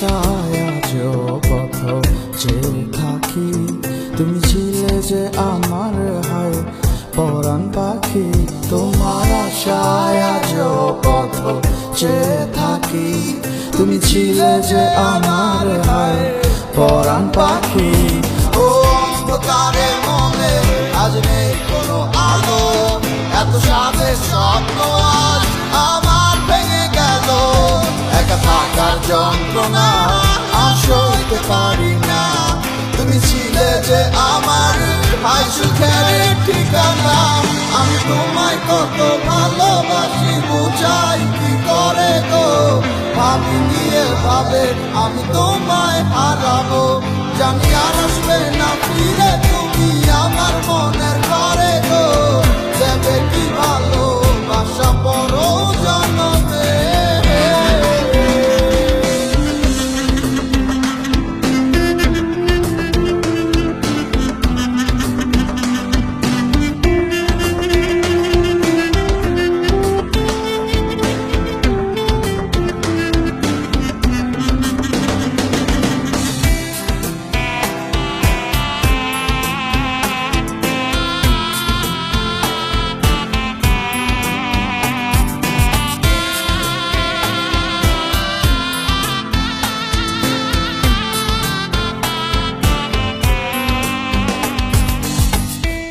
আশায় আজ পথ যে থাকি। তুমি ছিলে যে আমার হায় পরাণ পাখি, তোমার আশায় আজ পথ যে থাকি। তুমি ছিলে যে আমার হায় পরাণ পাখি। ও অন্ধকারে মনে আজ নেই কোনো আলো, এত সাথে স্বপ্ন সইতে পারি না। তুমি ছিলে যে আমার হাই সুখের ঠিকানা। আমি তোমায় কত ভালোবাসি, বুঝাই কি করে গো? ভাবি নিয়ে ভাবে, আমি তোমায় হারাবো। জানি আর আসবে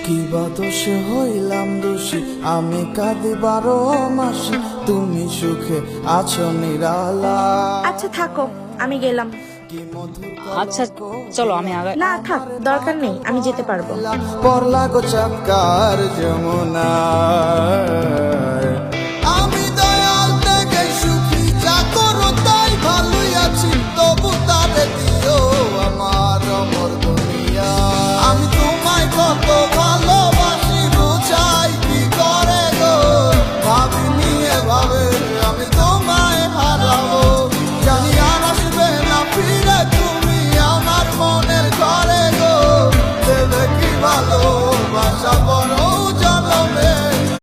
কিবা দোষে হইলাম দোষী? আমি কাঁদি বারো মাসি। তুমি সুখে আছো নিরালা। আচ্ছা থাকো আমি গেলাম। আচ্ছা চলো আমি আগে না থাক দরকার নেই আমি যেতে পারব। পরলা গো চাপকার যমুনা।